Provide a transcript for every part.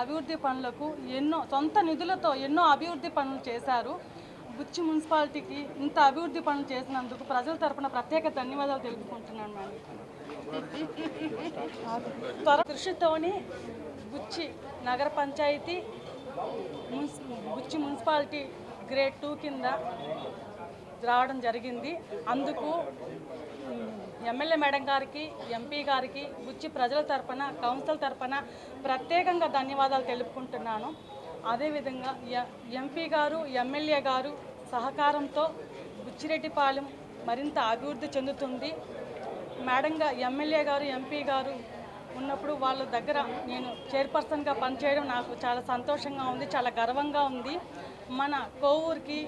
అభివృద్ధి పనులకు ఎన్నో సొంత నిధులతో ఎన్నో అభివృద్ధి పనులు చేశారు. బుచ్చి మున్సిపాలిటీకి ఇంత అభివృద్ధి పనులు చేసినందుకు ప్రజల తరపున ప్రత్యేక ధన్యవాదాలు తెలుపుకుంటున్నాను మేడం. త్వర కృషితోని బుచ్చి నగర పంచాయతీ మున్సి బుచ్చి మున్సిపాలిటీ గ్రేడ్ టూ కింద రావడం జరిగింది. అందుకు ఎమ్మెల్యే మేడం గారికి ఎంపీ గారికి బుచ్చి ప్రజల తరపున కౌన్సిల్ తరపున ప్రత్యేకంగా ధన్యవాదాలు తెలుపుకుంటున్నాను. అదేవిధంగా ఎ- ఎంపీ గారు ఎమ్మెల్యే గారు సహకారంతో బుచ్చిరెడ్డిపాలెం మరింత అభివృద్ధి చెందుతుంది. మేడంగా ఎమ్మెల్యే గారు ఎంపీ గారు ఉన్నప్పుడు వాళ్ళ దగ్గర నేను చైర్పర్సన్గా పనిచేయడం నాకు చాలా సంతోషంగా ఉంది చాలా గర్వంగా ఉంది. మన కోవూరుకి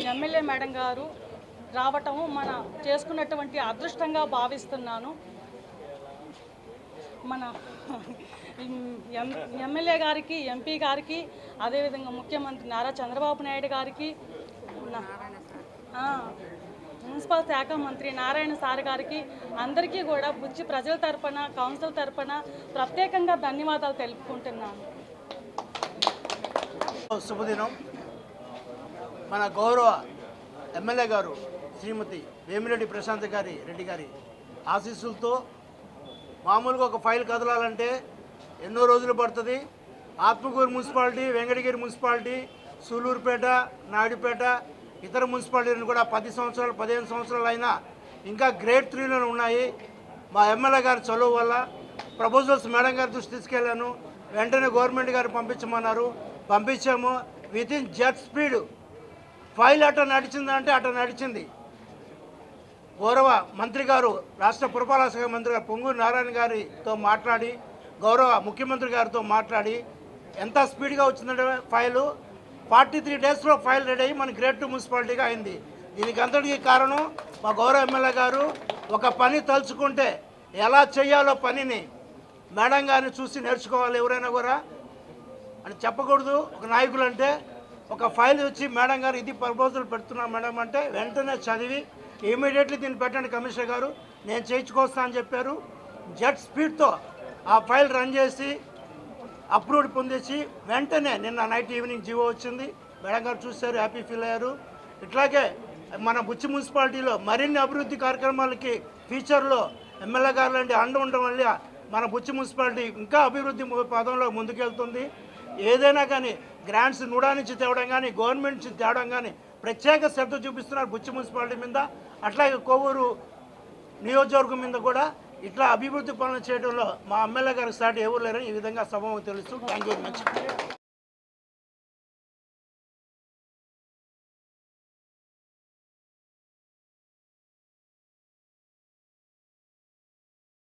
ఎమ్మెల్యే మేడం గారు రావటము మన చేసుకున్నటువంటి అదృష్టంగా భావిస్తున్నాను. మన ఎం ఎమ్మెల్యే గారికి ఎంపీ గారికి అదేవిధంగా ముఖ్యమంత్రి నారా చంద్రబాబు నాయుడు గారికి మున్సిపల్ శాఖ మంత్రి నారాయణ సార్ గారికి అందరికీ కూడా బుచ్చి ప్రజల తరపున కౌన్సిల్ తరపున ప్రత్యేకంగా ధన్యవాదాలు తెలుపుకుంటున్నాను. శుభదినం. మన గౌరవ ఎమ్మెల్యే గారు శ్రీమతి వేమిరెడ్డి ప్రశాంత్ గారి రెడ్డి గారి ఆశీస్సులతో మామూలుగా ఒక ఫైల్ కదలాలంటే ఎన్నో రోజులు పడుతుంది. ఆత్మకూరు మున్సిపాలిటీ వెంకటగిరి మున్సిపాలిటీ సూలూరుపేట నాయుడుపేట ఇతర మున్సిపాలిటీలను కూడా పది సంవత్సరాలు పదిహేను సంవత్సరాలు అయినా ఇంకా గ్రేడ్ త్రీలోనే ఉన్నాయి. మా ఎమ్మెల్యే గారి చదువు వల్ల ప్రపోజల్స్ మేడం గారి దృష్టి తీసుకెళ్ళాను. వెంటనే గవర్నమెంట్ గారు పంపించమన్నారు. పంపించాము. With in jet speed. File అట నడిచిందంటే అట నడిచింది. గౌరవ మంత్రి గారు రాష్ట్ర పురపాలక శాఖ మంత్రి గారు పొంగూరు నారాయణ గారితో మాట్లాడి గౌరవ ముఖ్యమంత్రి గారితో మాట్లాడి ఎంత స్పీడ్గా వచ్చిందంటే ఫైలు? ఫార్టీ త్రీ డేస్లో ఫైల్ రెడీ అయ్యి మన గ్రేట్ టూ మున్సిపాలిటీగా అయింది. దీనికి అంతటికీ కారణం మా గౌరవ ఎమ్మెల్యే గారు ఒక పని తలుచుకుంటే ఎలా చేయాలో పనిని మేడం గారిని చూసి నేర్చుకోవాలి ఎవరైనా కూడా. అని చెప్పకూడదు. ఒక నాయకులు అంటే ఒక ఫైల్ వచ్చి మేడం గారు ఇది ప్రపోజల్ పెడుతున్నాం మేడం అంటే వెంటనే చదివి ఇమీడియట్లీ దీన్ని పెట్టండి కమిషనర్ గారు. నేను చేయించుకొస్తా అని చెప్పారు. జెట్ స్పీడ్తో ఆ ఫైల్ రన్ చేసి అప్రూవ్డ్ పొందేసి వెంటనే నిన్న నైట్ ఈవినింగ్ జీవో వచ్చింది. మేడం గారు చూశారు హ్యాపీ ఫీల్ అయ్యారు. ఇట్లాగే మన బుచ్చి మున్సిపాలిటీలో మరిన్ని అభివృద్ధి కార్యక్రమాలకి ఫ్యూచర్లో ఎమ్మెల్యే గారు లాంటి అండ ఉండడం వల్ల మన బుచ్చి మున్సిపాలిటీ ఇంకా అభివృద్ధి పదంలో ముందుకెళ్తుంది. ఏదైనా కానీ గ్రాంట్స్ నూడా నుంచి తేవడం కానీ గవర్నమెంట్ నుంచి తేవడం కానీ ప్రత్యేక శ్రద్ధ చూపిస్తున్నారు బుచ్చి మున్సిపాలిటీ మీద. అట్లాగే కొవ్వూరు నియోజకవర్గం మీద కూడా ఇట్లా అభివృద్ధి పనులు చేయడంలో మా ఎమ్మెల్యే గారికి సాటి ఎవరు లేరని ఈ విధంగా సభ తెలుస్తూ. Thank you very much